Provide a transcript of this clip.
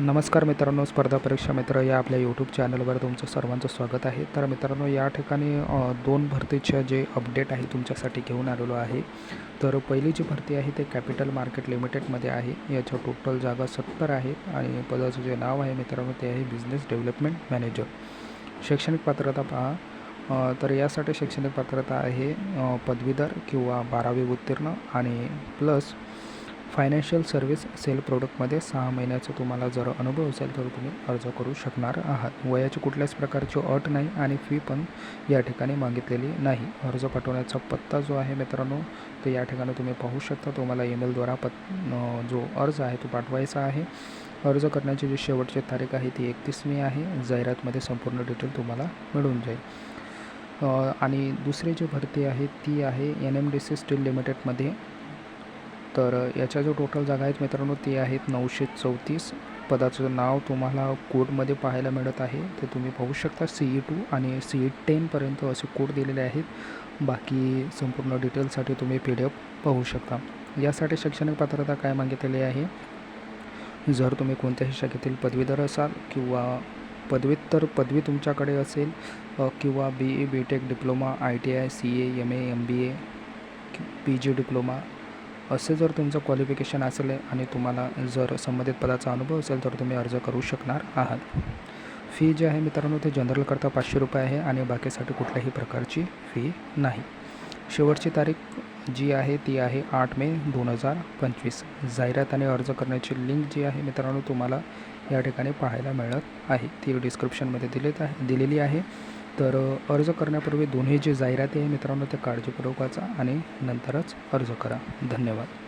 नमस्कार मित्रांनो स्पर्धा परीक्षा मित्र या आपल्या यूट्यूब चॅनलवर तुमचं सर्वांचं स्वागत आहे. तर मित्रांनो या ठिकाणी दोन भरतीच्या जे अपडेट आहे तुमच्यासाठी घेऊन आलेलो आहे. तर पहिली जी भरती आहे ते कॅपिटल मार्केट लिमिटेडमध्ये आहे. याच्या टोटल जागा सत्तर आहे आणि पदाचं जे नाव आहे मित्रांनो ते आहे बिझनेस डेव्हलपमेंट मॅनेजर शैक्षणिक पात्रता पहा. तर यासाठी शैक्षणिक पात्रता आहे पदवीधर किंवा बारावी उत्तीर्ण आणि प्लस फायनान्शियल सर्व्हिस सेल प्रोडक्टमध्ये सहा महिन्याचा तुम्हाला जर अनुभव असेल तर तुम्ही अर्ज करू शकणार आहात. वयाची कुठल्याच प्रकारची अट नाही आणि फी पण या ठिकाणी मागितलेली नाही. अर्ज पाठवण्याचा पत्ता जो आहे मित्रांनो तो या ठिकाणी तुम्ही पाहू शकता. तुम्हाला ईमेलद्वारा पत जो अर्ज आहे तो पाठवायचा आहे. अर्ज करण्याची जी शेवटची तारीख आहे ती एकतीस मे आहे. जाहिरातमध्ये संपूर्ण डिटेल तुम्हाला मिळून जाईल. आणि दुसरी जी भरती आहे ती आहे N M D C steel लिमिटेडमध्ये तर याच्या जो टोटल जागा आहेत मित्रांनो ते आहेत नऊशे चौतीस. पदाचं नाव तुम्हाला कोडमध्ये पाहायला मिळत आहे. ते तुम्ही पाहू शकता. सी ई टू आणि सी ई टेनपर्यंत असे कोड दिलेले आहेत. बाकी संपूर्ण डिटेल्ससाठी तुम्ही पी डी एफ पाहू शकता. यासाठी शैक्षणिक पात्रता काय मागितलेली आहे? जर तुम्ही कोणत्याही शाखेतील पदवीधर असाल किंवा पदव्युत्तर पदवी तुमच्याकडे असेल किंवा B A B tech diploma I T I C A M A M B A P G diploma असे जर तुमचं क्वालिफिकेशन असेल आणि तुम्हाला जर संबंधित पदाचा अनुभव असेल तर तुम्ही अर्ज करू शकणार आहात. फी जी आहे मित्रांनो ते जनरलकरता पाचशे रुपये आहे आणि बाकीसाठी कुठल्याही प्रकारची फी नाही. शेवटची तारीख जी आहे ती आहे आठ मे दोन हजार पंचवीस. जाहिरात आणि अर्ज करण्याची लिंक जी आहे मित्रांनो तुम्हाला या ठिकाणी पाहायला मिळत आहे. ती डिस्क्रिप्शनमध्ये दिलेत आहे दिलेली आहे. तर अर्ज करण्यापूर्वी दोन्ही जे जाहिराती आहे मित्रांनो त्या काळजीपूर्वक वाचा आणि नंतरच अर्ज करा. धन्यवाद.